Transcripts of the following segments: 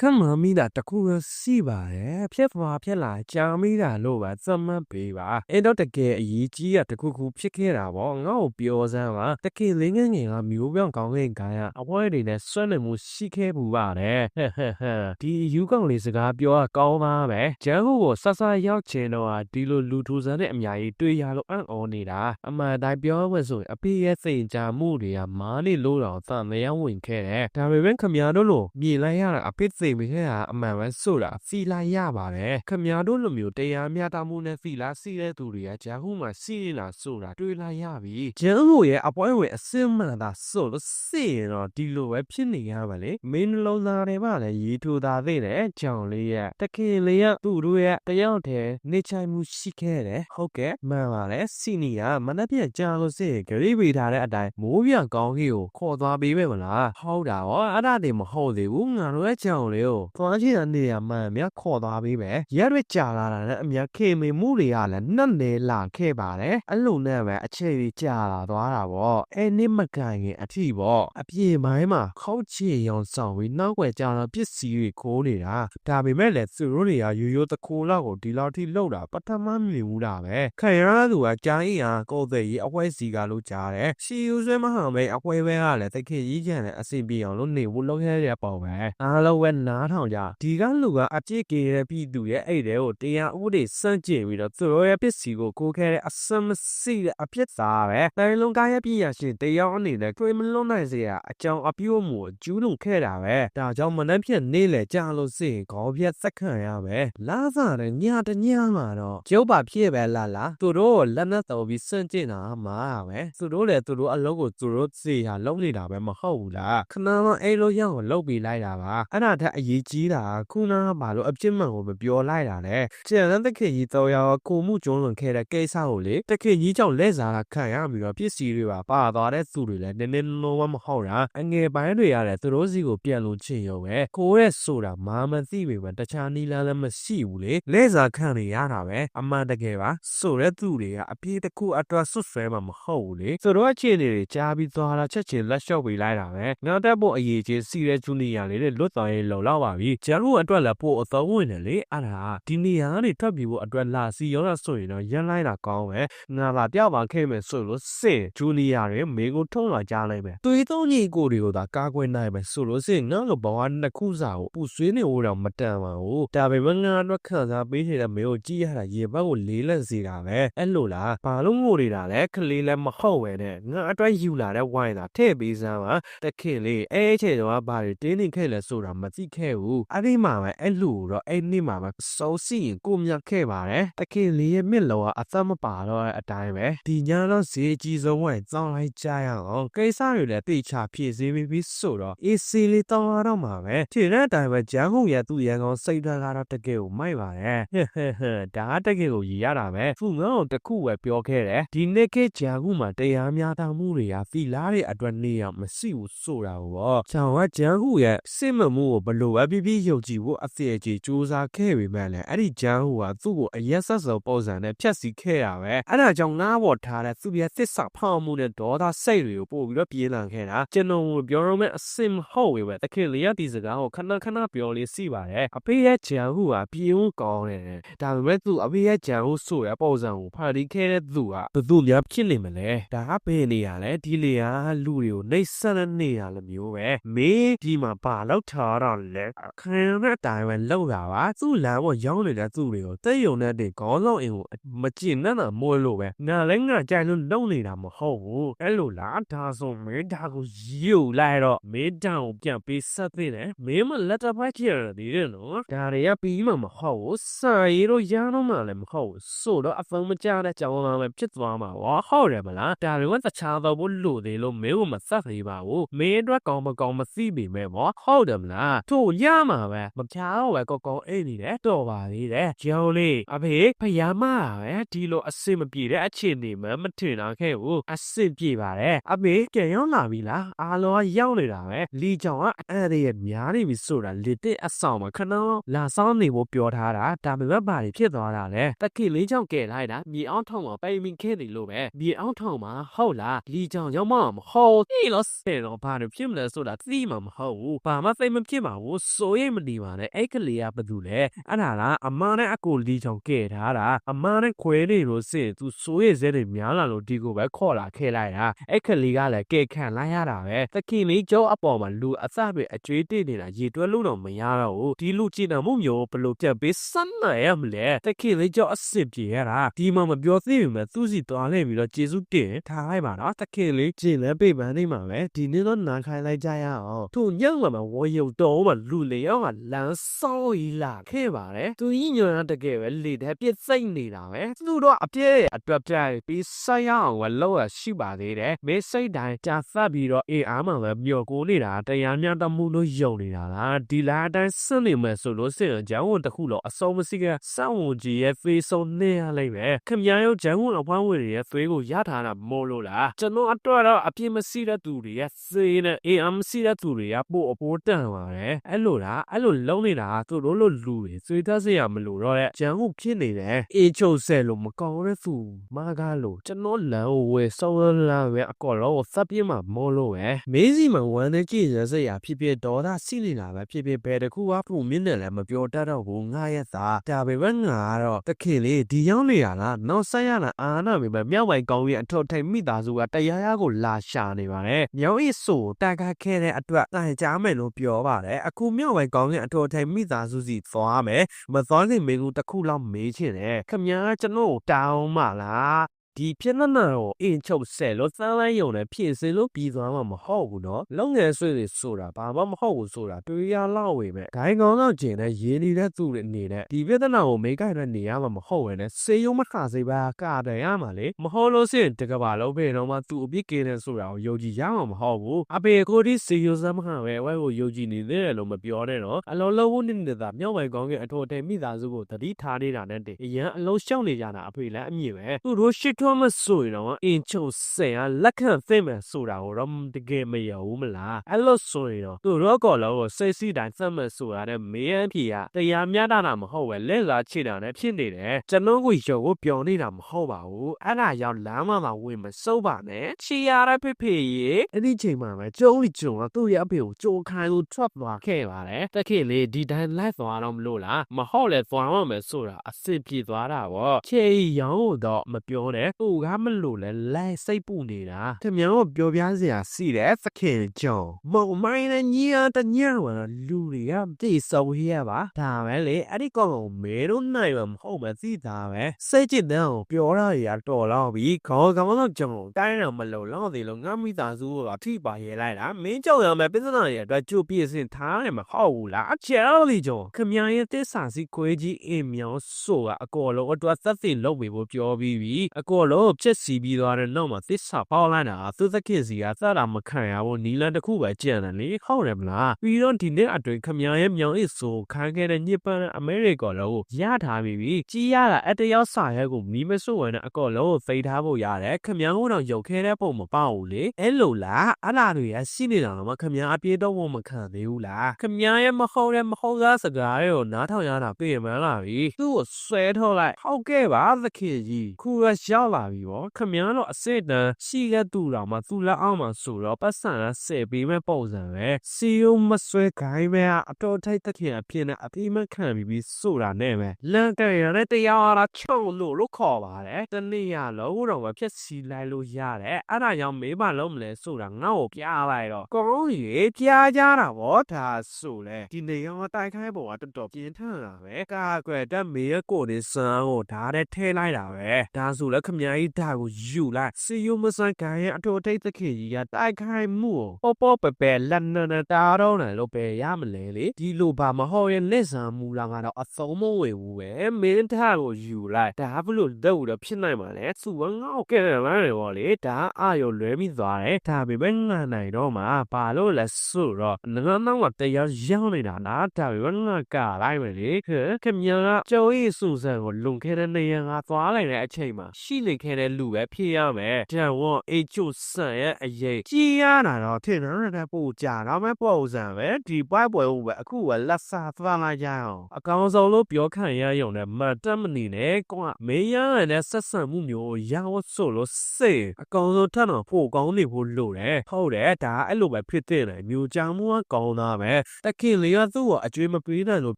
ခက်မှန်မိတာတခုပဲစီပါတယ်ဖြစ်သွားဖြစ်လာကြာမိတာလို့ပါသတ်မှတ်ပေးပါအဲ့တော့တကယ်အရေးကြီးတာတခုခုဖြစ်ခဲ့တာပေါ့ငါ့ကိုပြောစမ်းပါတကယ်လေးငယ်ငယ်ကမျိုးပြောင်းကောင်းကင်ကိုင်းကအပွဲတွေနဲ့ဆွဲနေမှုရှိခဲ့ဘူးပါတယ်ဟဲ့ဟဲ့ဟဲ့ဒီယူကောင်လေးစကားပြောတာကောင်းပါပဲဂျန်ဟူကိုဆဆရောက်ချင်တော့ဒီလိုလူထူဆန်းတဲ့အများကြီးတွေ့ရလို့အံ့ဩနေတာအမှန်တိုင်းပြောမှဆိုရင်အဖေရဲ့စိတ်ကြမှုတွေကမားနေလို့တော့သံမယဝင်ခဲ့တယ်ဒါပေမဲ့ခမရတို့လိုမြင်လိုက်ရတာအဖေစိတ်မခဲ့တာအမှန်ပဲဆိုတာစီလိုက်ရပါတယ်ခမရတို့လိုမျိုးတရားမျှတမှုနဲ့စီလာစီတဲ့သူတွေကဂျန်ဟူမှာစီနေတာဆိုတာတွေ့လိုက်ရပြီဂျန်ဟူရဲ့အပွဲဝင်အစစ်မှန်တာဆိုလို့စီရင်တော့ဒီလိုပဲဖြစ်နေရပါလေမင်းနှလုံးသားတွေပါလေရီထူတာသိတယ်ကြောင်လေးရဲ့တခင်လေးကသူ့တို့ရဲ့တယောက်တည်းနေချိုင်မှုရှိခဲ့တယ်ဟုတ်ကဲ့မှန်ပါလေစီနီကမနှက်ပြကြာလို့စိဂရိပေးထားတဲ့အတိုင်းမိုးပြန်ကောင်းကြီးကိုခေါ်သွားပေးပဲမလားဟုတ်တာဟောအဲ့ဒါတွေမဟုတ်သေးဘူးငါတို့ရဲ့ကြောင်လေးကိုသွားချင်တဲ့နေရာမှန်မြခေါ်သွားပေးပဲရက်ရွက်ကြာလာတာနဲ့အမြခေမေမှုတွေကလည်းနှက်နေလာခဲ့ပါတယ်အဲ့လိုနဲ့ပဲအခြေကြီးကြာလာသွားတာပေါ့အဲ့နစ်မကန်ခင်အထီပေါ့အပြေပိုင်းမှာခောက်ချီရောင်ဆောင်ပြီးနောက်ွယ်ကြာတော့ပစ္စည်းတွေခိုးနေတာဒါပေမဲ့လည်းသူတို့တွေကရိုးရိုးတခိုးလောက်ကိုဒီလောက်ထိလောက်တာပထမမြင်ဘူးတာပဲခံရသူကကြားရင်ဟာကိုယ်သေးကြီးအပွဲစီကလို့ကြားတယ်ရှီယူဆွဲမဟန်ပဲအပွဲပဲကလည်းတခင်ကြီးကျန်တဲ့အစီပြေအောင်လို့နေဘူးလောက်ခဲ့တဲ့ပုံပဲအားလုံးပဲနားထောင်ကြဒီကလူကအပြစ်ကေတဲ့ပြည်သူရဲ့အဲ့တဲ့ကိုတရားဥပဒေစန့်ကျင်ပြီးတော့သူတို့ရဲ့ပစ္စည်းကိုကိုးခဲ့တဲ့အစမစီတဲ့အပြစ်သားပဲတိုင်းလုံးကားရဲ့ပြည်ရရှင်တရားအနေနဲ့တွေးမလွတ်နိုင်စေရအကြောင်းအပြုအမူကျူးလွန်ခဲ့တာပဲဒါကြောင့်မနှက်ဖြစ်နေလေကြာလို့စိရင်ခေါပြက်စက်ခံရပဲလာစားတဲ့ညတညမှာတော့ကျုပ်ပါဖြစ်ပဲလာလာသူတို့လက်နဲ့တော်ပြီးစန့်ကျင်တာမှာပဲသူတို့လည်းသူတို့အလုပ်ကိုသူတို့စီဟာလုပ်နေတာပဲမဟုတ်ဘူးလားခဏမှအဲ့လိုရောက်ကိုလုပ်ပြီးလိုက်တာပါအဲ့ဒါထက်အရေးကြီးတာခုနကဘာလို့အပြစ်မှန်ကိုမပြောလိုက်တာလဲကျန်တဲ့တခင်ကြီးတော့ရောကိုမှုကျုံးလွန်ခဲ့တဲ့ကိစ္စကိုလေတခင်ကြီးကြောင့်လက်စားတာခံရပြီးတော့ပစ္စည်းတွေပါပါသွားတဲ့သူတွေလည်းနည်းနည်းလုံးဝမဟုတ်တာအငယ်ပိုင်းတွေရတယ်သူတို့စီကိုပြန်လို့ချင်ရုံပဲကိုရဲ့ဆိုတာမာမသိပေမဲ့တခြားနီလာလည်းမရှိဘူးလေလက်စားခံနေရတာပဲအမှန်တကယ်ပါဆိုတဲ့သူတွေကအပြေးတစ်ခုအတွက်ဆွတ်ဆွဲမှာမဟုတ်ဘူးလေသူတို့အခြေအနေတွေကြားပြီးသွားတာချက်ချင်းလက်လျှော့ပေးလိုက်တာပဲငါတက်ဖို့အရေးကြီးစီရဲဂျူနီယာလေးတွေလွတ်သွားရင်လုံလောက်ပါပြီကျန်တို့အတွက်လည်းပို့အသုံးဝင်တယ်လေအဲ့ဒါဒီနေရာကနေထွက်ပြေးဖို့အတွက်လာစီရောတာဆိုရင်တော့ရန်လိုက်တာကောင်းပဲငါလာပြောက်ပါခဲ့မယ်ဆိုလို့စင်ဂျူနီယာတွေမေကိုထုံးလာကြလိုက်မယ်တွေးသုံးညီကိုတွေကိုသာကာကွယ်နိုင်မယ်ဆိုလို့စင်ငါလိုဘဝနှစ်ခုစာကိုပူဆွေးနေဦးတော့မတန်ပါဘူးဒါပေမဲ့ငါတော့ခံစားပေးနေတဲ့မေကိုကြည့်ရတာရေဘက်ကိုလေးလက်စေတာပဲအဲ့လိုလားဘာလို့ငိုနေတာလဲခလေးလည်းမဟုတ်ပဲနဲ့ငါအတွက်ယူလာတဲ့ဝိုင်းသာထည့်ပေးစမ်းပါတခင်လေးအဲအဲ့ချေတော့ဘာတွေတင်းနေခဲ့လဲဆိုတာမသိခဲ့ဘူးအဲ့ဒီမှာပဲအဲ့လူတော့အဲ့နေ့မှာပဲစောစီရင်ကိုမြတ်ခဲ့ပါတယ်တခင်လေးရဲ့မြစ်လောကအသက်မပါတော့အတိုင်းပဲဒီညတော့ဈေးအကြီးဆုံးဝိုင်းစောင်းလိုက်ကြရအောင်ကိစ္စတွေလည်းတိတ်ချဖြည့်စည်းပြီးဆိုတော့အေးစီလေးတောင်းရတော့မှာပဲထင်တဲ့အတိုင်းပဲဂျန်ဟုရဲ့သူ့ရန်ကောင်စိတ်ဓာတ်ကတော့တကယ်ကိုမိုက်ပါတယ်ဟဲ့ဟဲ့ဟဲ့ဒါကတကယ်ကိုရည်ရတာပဲသူငါ့ကိုတခုပဲပြောခဲ့တယ်ဒီနေ့ကဂျန်ဟုမှာတရားများတာမှုတွေကဖီလာတွေအတွက်နေရမရှိဘူးဆိုတာကိုချောင်ကဂျန်ဟုရဲ့စစ်မမှုကိုဘလို့ပဲပြပြယုံကြည်ဖို့အစီအကျေစူးစမ်းခဲ့ပေမဲ့လည်းအဲ့ဒီဂျန်ဟုကသူ့ကိုအရက်ဆက်စုံပုံစံနဲ့ဖြတ်စီခဲ့ရပဲအဲ့ဒါကြောင့်ငါ့ဘော်ထားတဲ့သူ့ရဲ့သစ္စာဖောက်မှုနဲ့ဒေါသစိတ်တွေကိုပို့ပြီးတော့ပြေးလံခဲ့တာကျွန်တော်ပြောရမယ့်အစင်ဟုတ်ဝေပဲတခင်လေးရဒီစကားကိုခဏခဏပြောလေးစီပါတယ်အဖေရဲ့ဂျန်ဟုကပြေုံကောင်းတယ်ဒါပေမဲ့သူ့အဖေရဲ့ဂျန်ဟုဆိုရပုံစံကိုဖာတီခဲ့တဲ့သူကဘသူများဖြစ်နေမလဲဒါကဘယ်နေရလဲဒီလေကလူတွေကိုနှိပ်စက်တဲ့နေရလိုမျိုးပဲမင်းဒီမှာဘာလောက်ထားတော့လဲခံရတဲ့အတိုင်းပဲလောက်တာပါသူ့လမ်းပေါ်ရောင်းနေတဲ့သူတွေကိုတဲ့ယုံတဲ့တွေခေါင်းဆောင်အင်ကိုမကျင်နဲ့တာမွေးလို့ပဲငါလည်းငါကြိုင်လို့လုံနေတာမဟုတ်ဘူးအဲ့လိုလားဒါဆိုမင်းဒါကိုယူလိုက်တော့မင်းတောင်ပြန်ပေးဆက်သေးတယ်မင်းမလက်တပိုက်ကြရတယ်တဲ့နော်ဒါတွေကပြီးမှမဟုတ်ဘူးစာရီတို့ရတော့မှလည်းမဟုတ်ဘူးဆိုတော့အဖုံမကြတဲ့ကြောင်းသားပဲဖြစ်သွားမှာဝါဟုတ်တယ်မလားဒါတွေကတခြားတော့ဘလို့သေးလို့မင်းကိုမဆက်သေးပါဘူးမင်းအတွက်ကောင်းမကောင်းမသိပေမဲ့မောဟုတ်တယ်မလားထို့ရမှာပဲမဖြားတော့ပဲကောကောအိတ်နေတယ်တော်ပါသေးတယ်ဂျောလေးအဖေဖယားမပဲဒီလိုအစစ်မပြေတဲ့အခြေအနေမှမထင်တော့ခဲ့ဘူးအစစ်ပြေပါတယ်အဖေကြံရောက်လာပြီလားအားလုံးကရောက်နေတာပဲလီချောင်ကအဲ့ဒီရဲ့များနေပြီဆိုတာလေတဲ့အဆောင်မှာခဏလာဆောင်နေဖို့ပြောထားတာဒါပေမဲ့ဘာတွေဖြစ်သွားတာလဲတကိလေးချောင်းကဲလိုက်တာမြေအောင်ထောင်မှာပိတ်မိခဲ့တယ်လို့ပဲမြေအောင်ထောင်မှာဟုတ်လားလီချောင်းရောက်မှမဟုတ်ဒီလို့ဆယ်တော့ဘာတွေဖြစ်မလဲဆိုတာသိမှာမဟုတ်ဘူးဘာမှသိမဖြစ်ပါဘူးစိုးရိမ်မနေပါနဲ့အဲ့ကလေးကဘာလို့လဲအဲ့ဒါလားအမနဲ့အကိုလီချောင်းကဲထားတာအမနဲ့ခွဲနေလို့စင်သူစိုးရိမ်စဲတွေများလာလို့ဒီကိုပဲခေါ်လာခဲ့လိုက်တာအဲ့ကလေးကလည်းကဲခံလိုက်ရတာပဲတကိလေးကျောအပေါ်မှာလူအစပဲအကျွေးတိနေတာရေတွက်လို့တော့မရတော့ဘူးဒီလူကြည်နာမှုမျိုးဘလို့ပြတ်ပေးစမ်းနိုင်ရမလဲတကိလေးကျောအစ်စ်ပြေရတာဒီမှာမပြောသေးဘူးမဲ့သူစီသွားလိုက်ပြီးတော့ကျေစုတင်ထားလိုက်ပါတော့တကိလေးကျင်လဲပြေပန်းနေမှာပဲဒီနေ့တော့နားခိုင်းလိုက်ကြရအောင်သူညံ့မှာဝရုံတော့မှလူလေရောကလမ်းဆောင်းကြီးလာခဲ့ပါတယ်သူကြီးညွန်ရတကယ်ပဲလေတဲ့ပြစ်စိတ်နေတာပဲသူတော့အပြည့်အတွက်ပြတ်ပြီးဆက်ရအောင်ဝလောက်ရရှိပါသေးတယ်မေးစိတ်တိုင်းကြာဖတ်ပြီးတော့အေးအားမှပဲမျောကိုနေတာတရားမျှတမှုလို့ယုံနေတာလားဒီလားအတိုင်းစနေမယ်ဆိုလို့စင်ဂျန်ဝန်တစ်ခုတော့အစုံမရှိကစောင့်ဝန်ကြီးရဲ့ဖေးဆုံးနေရလိမ့်မယ်ခင်ဗျားရောဂျန်ဝန်အဖွားဝင်ရဲ့ဖေးကိုရထားတာမို့လို့လားကျွန်တော်အတွက်တော့အပြစ်မရှိတဲ့သူတွေရဲ့စေးနဲ့အေးအမရှိတဲ့သူတွေကပို့အပေါ်တန်ပါတယ်အဲ့လိုလားအဲ့လိုလုံးနေတာသူတို့လိုလူတွေစွေသက်စရာမလိုတော့တဲ့ဂျန်ဝန်ဖြစ်နေတယ်အေးချုပ်ဆဲလို့မကောင်းတဲ့သူမာကားလို့ကျွန်တော်လမ်းကိုဝယ်ဆောင်းလာပဲအကောတော့သပ်ပြင်းမှာမို့လို့ပဲမေးစီမှာဝမ်းနဲ့ကြည်ရစရာဖြစ်ဖြစ်ဒေါသစီနေတာပဲဖြစ်ဖြစ်ဘယ်တခုမှပုံမြင့်နဲ့လည်းမပြောတတ်တော့ဘူးငါရဲ့သာဒါပေမဲ့ငါကတော့တခင်လေးဒီရောက်နေရလားနောက်ဆက်ရလားအာနာပဲမြောက်ပိုင်းကောင်းရဲ့အထောက်ထိုင်မိသားစုကတရားရကိုလာရှာနေပါတယ်မြောက်ဤဆိုတာကခဲတဲ့အတွက်တိုင်ကြားမယ်လို့ပြောပါတယ်အခုမြောက်ပိုင်းကောင်းရဲ့အထောက်ထိုင်မိသားစုစီသွားမယ်မသွားခင်မင်းကတစ်ခုလောက်မေးချင်တယ်ခမညာကျွန်တော်တောင်းမလား ဒီပြင်းထန်တော့အင်ချုပ်ဆဲလို့စမ်းလိုက်ရုံနဲ့ဖြည့်စင်လို့ပြီးသွားမှာမဟုတ်ဘူးနော်လုပ်ငန်းဆွေတွေဆိုတာဘာမှမဟုတ်ဘူးဆိုတာတွေ့ရလောက်ဝင်မဲ့ဒိုင်ကောင်တော့ကျင်တဲ့ရင်းနေတဲ့သူတွေအနေနဲ့ဒီပြင်းထန်ကိုမိကိုက်နဲ့နေရမှာမဟုတ်ဝင်နဲ့စေယုံမခစေပါကတယ်ရမှာလေမဟုတ်လို့စင်တကဘာလုံးပဲတော့မှသူအပြစ်ကင်းတယ်ဆိုတာကိုယုံကြည်ရမှာမဟုတ်ဘူးအပေကိုဒီစေယုံစမ်းမခံပဲဝဲကိုယုံကြည်နေတယ်လို့မပြောနဲ့တော့အလောလောဝုန်နေတာမြောက်ဝဲကောင်းကအထော်တဲမိသားစုကိုတတိထားနေတာနဲ့တည်းအရန်အလုံးရှောက်နေကြတာအဖေလည်းအမြင်ပဲသူတို့ရှစ်ထွန်းမဆိုရင်တော့အင်ချုပ်ဆယ်ကလက်ခံသိမယ်ဆိုတာကိုတော့တကယ်မရဘူးမလားအဲ့လိုဆိုရင်တော့သူတို့ကောလောကိုစိတ်စီတိုင်းသတ်မယ်ဆိုတာနဲ့မေးရန်ဖြေကတရားမျှတတာမဟုတ်ပဲလက်လာချေတာနဲ့ဖြစ်နေတယ်ကျွန်တော်ကိုရုပ်ကိုပြောနေတာမဟုတ်ပါဘူးအဲ့ဒါရောက်လမ်းမမှာဝင်မစုပ်ပါနဲ့ချီရတဲ့ဖေဖေရေအဲ့ဒီချိန်မှာပဲကျုံးလီကျုံကသူ့ရဲ့အဖေကိုကြိုးခိုင်းလို့ထွက်သွားခဲ့ပါတယ်တခင်လေးဒီတိုင်းလိုက်သွားတော့မလို့လားမဟုတ်လေသွားရမယ်ဆိုတာအစ်စ်ပြေသွားတာပေါ့ချေရောင်းတော့မပြောနဲ့သူကမလို့လဲလိုက်စိတ်ပူနေတာတမြန်ကိုပြောပြစရာစီတယ်သခင်ကျုံမုံမိုင်းနဲ့ညီရတညံဝလူတွေကတိဆော်ရပါဒါပဲလေအဲ့ဒီကောင်ကိုမဲတော့နိုင်မှာမဟုတ်မသိတာပဲစိတ်ကြည်တဲ့ကိုပြောရရတော်တော့ပြီခေါင်းကောင်တော့ကျုံတိုင်းတော့မလို့လောက်သေးလို့ငါမိသားစုကထိပါရဲလိုက်တာမင်းကြောက်ရမယ်ပြဿနာရဲ့အတွက်ကြိုပြည့်စင်ထားတယ်မဟုတ်ဘူးလားအချဲတော်လီကျုံခမရဲ့တစ္ဆာစီခွေးကြီးအင်မြောင်းဆိုကအကောလုံးအတွက်သက်သေလုပ်ပြီးဖို့ပြောပြီးပြီအကောလုံးဖြစ်စီပြီးသွားတဲ့နောက်မှာသစ္စာပေါက်လိုက်တာသူသခင်စီကသတာမခံရဘူးနီလန်တစ်ခုပဲကြံတယ်လေဟုတ်တယ်မလားပြီးတော့ဒီနေ့အတွင်းခမရဲ့မြောင်းအစ်ဆိုခံခဲ့တဲ့ညစ်ပန်းအမေရိကန်လုံးရထားပြီးပြီကြီးရတာအတယောက်စာရဲကိုမီးမစွဝင်တဲ့အကောလုံးကိုသိထားဖို့ရတယ်ခမကိုတော့ရုပ်ခဲတဲ့ပုံမပေါ့ဘူးလေအဲ့လိုလားအလားတွေရရှိနေတာတော့မခမအပြေတော့ဝမခံသေးဘူးလားခမရဲ့မဟုတ်တဲ့မဟုတ်သားစကားတွေကိုနားထောင်ရတာပြေမှန်းလာပြီသူ့ကိုဆွဲထုတ်လိုက်ဟုတ်ကဲ့ပါသခင်ကြီးခုရရောက်လာပြီဗောခမတော့အစစ်တန်းရှိခဲ့သူတော်မှာသူ့လက်အောက်မှာဆိုတော့ပတ်စံကဆယ်ပေးမဲ့ပုံစံပဲစီယုံမဆွဲခိုင်းမဲ့အတော်ထိုက်သခင်အဖြစ်နဲ့အပြီးမခံပြီးပြီးဆိုတာနဲ့ပဲလန်ကရတဲ့တရားအားချုံလို့လို့ခေါ်ပါတယ်တနေ့ရလုံးတော့မဖြစ်စီလိုက်လို့ရတယ်အဲ့ဒါကြောင့်မေးပါလုံးမလဲဆိုတာငါ့ကိုပြလိုက်တော့ကောင်းရေကြားကြတာဗောဒါဆိုလေဒီနေရောတိုက်ခိုင်းပုံကတော်တော်ပြင်းထန်တာပဲကာကွယ်တက်မေးကိုနေစမ်းကိုဓာတ်နဲ့ထဲလိုက်တာပဲဒါဆိုလဲခမကြီးဓာတ်ကိုယူလိုက်စီယုံမစန်ကိုင်ရဲ့အထောထိတ်သခင်ကြီးကတိုက်ခိုင်းမှုကိုပေါ်ပေါ်ပပလက်နနတာတော့တယ်လို့ပဲရမလဲလေဒီလိုဘာမဟုတ်ရဲ့လက်ဆံမူလာကတော့အသုံးမဝေဘူးပဲမင်းသားကိုယူလိုက်ဒါဘလို့တော့တော့ဖြစ်နိုင်မှာလဲသူကငေါ့ကဲတယ်လားလေဗောလေဒါအာရုံလွဲမိသွားတယ်ဒါပေမဲ့ငါနိုင်တော့မှာဘာလို့လဲဆိုတော့ငါနောက်မှာတရားရောက်နေတာလားဒါပေမဲ့ငါကလိုက်မယ်လေခခင်ဗျားကကျော်ရီစုစံကိုလုံခဲ့တဲ့နေရာငါသွားလိုက်တဲ့အချိန်မှာရှိနေခဲ့တဲ့လူပဲဖြစ်ရမယ်တန်ဝေါအေချိုဆန်ရဲ့အရေးကြီးရတာတော့ထင်တယ်တဲ့ပို့ကြတော့မဲ့ပို့စံပဲဒီပွဲပွဲဦးပဲအခုကလက်စားသွားလိုက်ကြအောင်အကောင်ဆုံးလို့ပြောခံရရုံနဲ့မတ်တက်မနေနဲ့ကွာမေးရရတဲ့ဆက်ဆံမှုမျိုးကိုရဝတ်ဆိုလို့စေအကောင်ဆုံးထပ်တော့ဖို့ကောင်းနေဖို့လိုတယ်ဟုတ်တယ်ဒါအဲ့လိုပဲဖြစ်တဲ့လေမျိုးချောင်မှုကကောင်းတာပဲတခင်လေးကသူ့ကိုအကျွေးမပေးနိုင်လို့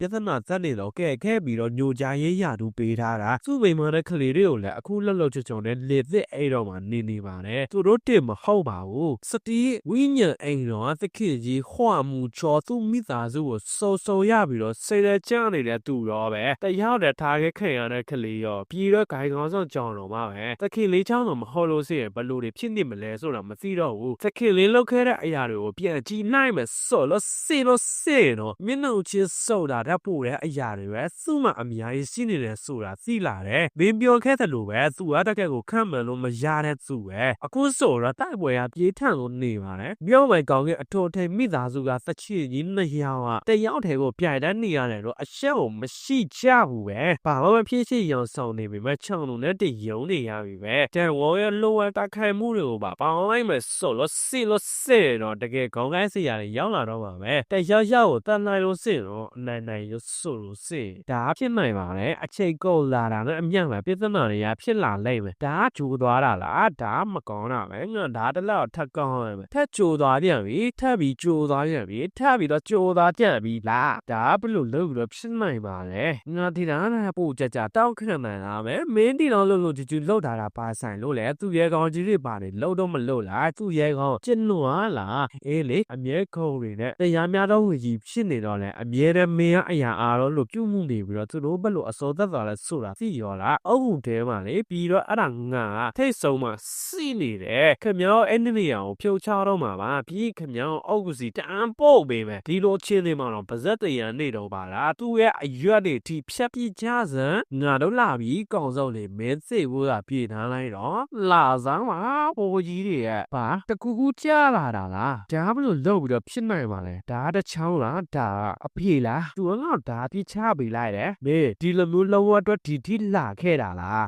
ပြဿနာသက်နေတော့ကဲခဲ့ပြီးတော့ညိုကြရေးရတူပေးထားတာသူ့မိမတဲ့ကလေးတွေကိုလည်းအခုလှုပ်လှုပ်ချွတ်ချွတ်နဲ့လေသစ်အဲ့တော့မှနေနေပါတယ်သူတို့တင်မဟုတ်ပါဘူးစတီးဝိညာဉ်အိမ်တော်သခင်ကြီးဟွာမှုချောသူ့မိသားစုကိုစုံစုံရပြီးတော့စိတ်ရကြနေတဲ့သူတော့ပဲတယောက်တည်းထားခဲ့ခင်ရတဲ့ကလေးရောပြီးတော့ဂိုင်ကောင်းဆောင်ကြောင်တော်မှာပဲသခင်လေးချောင်းတော်မဟုတ်လို့ဆိုရင်ဘလို့တွေဖြစ်နေမလဲဆိုတာမသိတော့ဘူးသခင်လေးလောက်ခဲ့တဲ့အရာတွေကိုပြန်ကြည့်နိုင်မယ်ဆိုလို့စေလို့စေတော့မျက်နှာချင်းစုံတာတတ်ပို့တဲ့အရာတွေပဲသူ့မှာအများကြီးရှိနေတယ်ဆိုတာသိလာတယ်မင်းပြောခဲ့တယ်လို့ပဲသူကတကယ်ကိုခံမှန်လို့မရတဲ့သူပဲအခုဆိုတော့တိုက်ပွဲကပြေးထန်လို့နေပါတယ်မြောက်မိုင်ကောင်းကအထော်ထိန်မိသားစုကသချစ်ကြီးနှစ်ယောက်ကတယောက်တည်းကိုပြိုင်တန်းနေရတယ်တော့အရှက်ကိုမရှိကြဘူးပဲဘာမှမဖြစ်ရှိရောင်ဆောင်နေပြီမဲ့ချောင်းလုံးနဲ့တယုံနေရပြီပဲတန်ဝေါ်ရဲ့လိုဝဲတိုက်ခိုက်မှုတွေကိုပါပေါင်းလိုက်မယ်ဆိုလို့စီလို့စေတော့တကယ်ခေါင်းကိုင်းစရာတွေရောက်လာတော့မှာပဲတယောက်ယောက်ကိုတန်နိုင်လို့စေတော့အနိုင်နိုင်ရဆိုလို့စေဒါဖြစ်နိုင်ပါလေအချိန်ကုန်လာတာနဲ့အမြတ်ပဲပြဿနာတွေကဖြစ်လာလိမ့်မယ်ဒါကဂျိုးသွားတာလားဒါကမကောင်းတာပဲငါဒါတလောက်ထပ်ကောင်းရမယ်ထပ်ဂျိုးသွားပြန်ပြီထပ်ပြီးဂျိုးသွားပြန်ပြီထပ်ပြီးတော့ဂျိုးသွားပြန်ပြီလားဒါကဘယ်လိုလုပ်ပြီးတော့ဖြစ်နိုင်ပါလဲငါဒီတာနဲ့ပို့ကြကြတောက်ခဏမှန်လားပဲမင်းဒီတော့လို့လို့ဒီကျူလောက်တာတာပါဆိုင်လို့လေသူ့ရဲ့ကောင်ကြီးတွေပါတယ်လောက်တော့မလို့လားသူ့ရဲ့ကောင်ကျင်းလို့ဟာလားအေးလေအမြဲခုံတွေနဲ့တရားများတော့ဝင်ကြီးဖြစ်နေတော့လေအမြဲတမ်းမင်းကအရာအားတော့လို့ပြုတ်မှုနေပြီးတော့သူတို့ဘယ်လိုအစောသက်သွားလဲဆိုတာသိရောလားအုပ်ဟုတဲမှာလေပြီးတော့အဲ့ဒါငါထိတ်ဆုံးမှာစီနေတယ်ခင်ဗျားအဲ့ဒီနေရာကိုဖြုတ်ချတော့မှာပါပြီးခင်ဗျားအုပ်ကစီတန်းပို့ပေးမယ်ဒီလိုချင်းနေမှာတော့ပါဇက်တရံနေတော့ပါလားသူ့ရဲ့အရွက်တွေထိဖြတ်ပြကြစံငါတို့လာပြီးကောင်စုံလေမင်းစိတ်ဘူးကပြေထားလိုက်တော့လာစမ်းပါဟိုကြီးတွေရဲ့ဘာတကူကူကြားလာတာလားဒါဘလို့လောက်ပြီးတော့ဖြစ်နိုင်ပါလဲဒါကတစ်ချောင်းလားဒါကအဖေလားသူကငါ့ကိုဒါပြချပေးလိုက်တယ်မေဒီလိုမျိုးလောအတွက်ဒီထိလာခဲ့တာလား